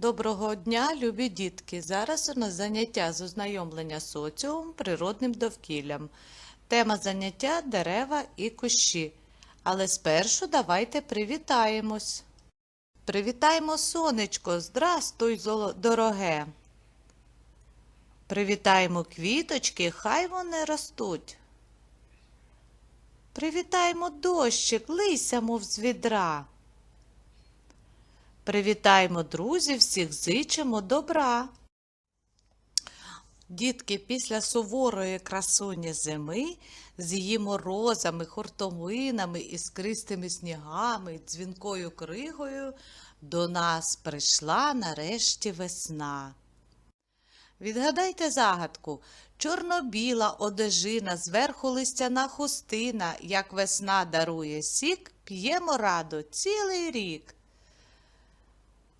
Доброго дня, любі дітки! Зараз у нас заняття з ознайомлення з соціумом, природним довкіллям. Тема заняття дерева і кущі. Але спершу давайте привітаємось. Привітаємо сонечко, здрастуй, дороге. Привітаємо квіточки, хай вони ростуть. Привітаємо дощик, лися, мов з відра. Привітаємо друзів, всіх зичимо добра. Дітки, після суворої красуні зими з її морозами, хуртовинами, іскристими снігами, дзвінкою кригою до нас прийшла нарешті весна. Відгадайте загадку. Чорно-біла одежина, зверху листяна хустина, як весна дарує сік, п'ємо раду цілий рік.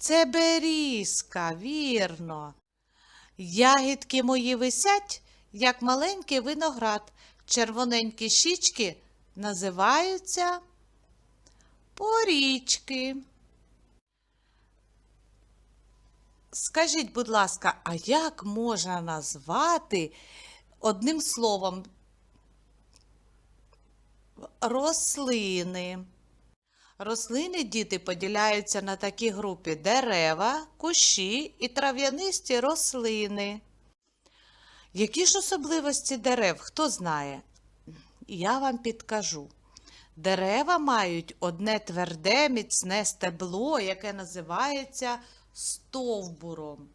Це берізка, вірно. Ягідки мої висять, як маленький виноград. Червоненькі щічки називаються порічки. Скажіть, будь ласка, а як можна назвати одним словом рослини? Рослини діти поділяються на такі групи дерева, кущі і трав'янисті рослини. Які ж особливості дерев, хто знає? Я вам підкажу. Дерева мають одне тверде, міцне стебло, яке називається стовбуром.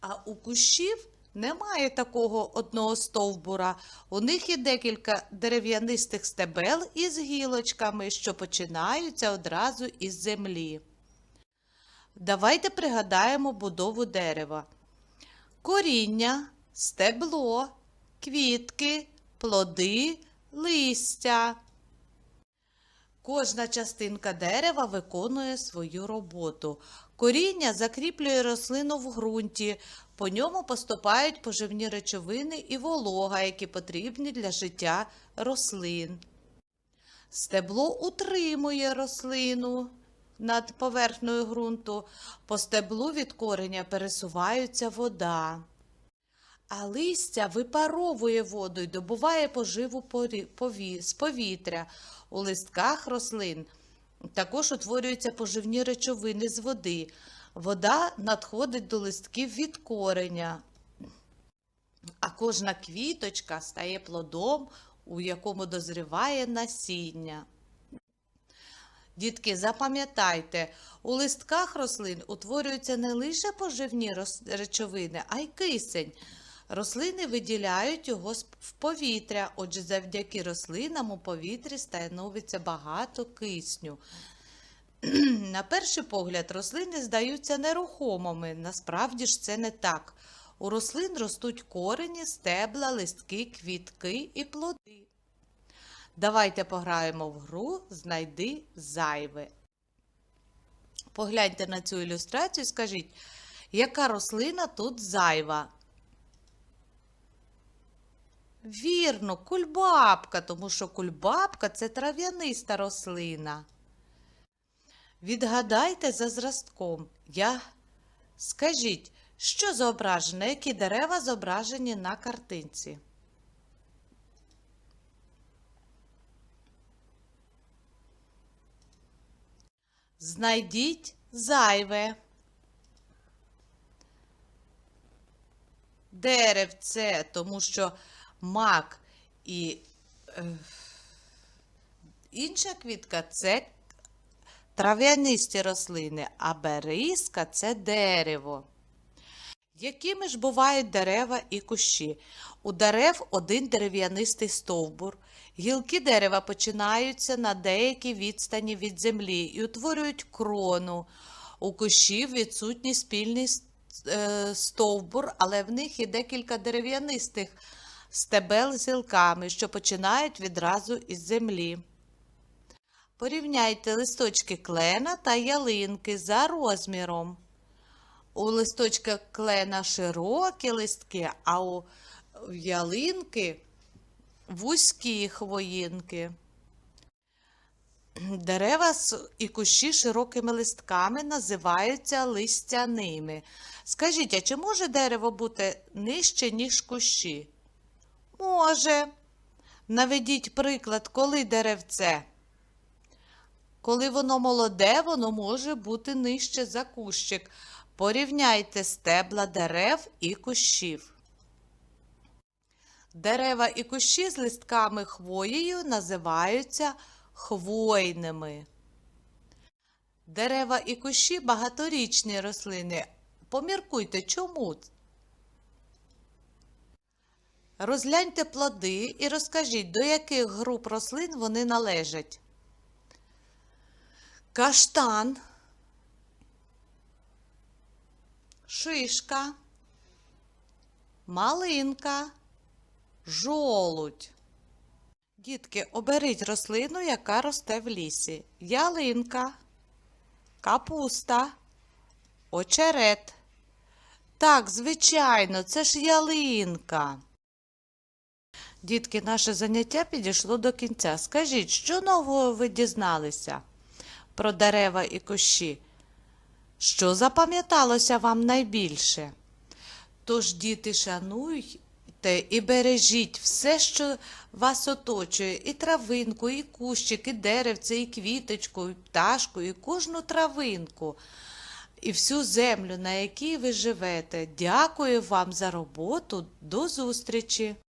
А у кущів немає такого одного стовбура. У них є декілька дерев'янистих стебел із гілочками, що починаються одразу із землі. Давайте пригадаємо будову дерева. Коріння, стебло, квітки, плоди, листя. Кожна частинка дерева виконує свою роботу. Коріння закріплює рослину в ґрунті, по ньому поступають поживні речовини і волога, які потрібні для життя рослин. Стебло утримує рослину над поверхнею ґрунту. По стеблу від кореня пересувається вода. А листя випаровує воду і добуває поживу з повітря. У листках рослин також утворюються поживні речовини з води. Вода надходить до листків від кореня. А кожна квіточка стає плодом, у якому дозріває насіння. Дітки, запам'ятайте, у листках рослин утворюються не лише поживні речовини, а й кисень. Рослини виділяють його в повітря, отже, завдяки рослинам у повітрі становиться багато кисню. На перший погляд, рослини здаються нерухомими. Насправді ж це не так. У рослин ростуть корені, стебла, листки, квітки і плоди. Давайте пограємо в гру Знайди зайве. Погляньте на цю ілюстрацію і скажіть, яка рослина тут зайва? Вірно, кульбабка, тому що кульбабка це трав'яниста рослина. Відгадайте за зразком. Я... Скажіть, що зображено, які дерева зображені на картинці? Знайдіть зайве. Деревце, тому що мак і е, інша квітка це трав'янисті рослини, а берізка це дерево. Якими ж бувають дерева і кущі? У дерев один дерев'янистий стовбур. Гілки дерева починаються на деякій відстані від землі і утворюють крону. У кущів відсутній спільний е, стовбур, але в них є декілька дерев'янистих стебел з гілками, що починають відразу із землі. Порівняйте листочки клена та ялинки за розміром. У листочка клена широкі листки, а у ялинки вузькі хвоїнки. Дерева і кущі широкими листками називаються листяними. Скажіть, а чи може дерево бути нижче, ніж кущі? Може. Наведіть приклад, коли деревце. Коли воно молоде, воно може бути нижче за кущик. Порівняйте стебла дерев і кущів. Дерева і кущі з листками хвоєю називаються хвойними. Дерева і кущі багаторічні рослини. Поміркуйте, чому? Розгляньте плоди і розкажіть, до яких груп рослин вони належать. Каштан, шишка, малинка, жолудь. Дітки, оберіть рослину, яка росте в лісі. Ялинка, капуста, очерет. Так, звичайно, це ж ялинка. Дітки, наше заняття підійшло до кінця. Скажіть, що нового ви дізналися про дерева і кущі? Що запам'яталося вам найбільше? Тож, діти, шануйте і бережіть все, що вас оточує, і травинку, і кущик, і деревце, і квіточку, і пташку, і кожну травинку, і всю землю, на якій ви живете. Дякую вам за роботу. До зустрічі!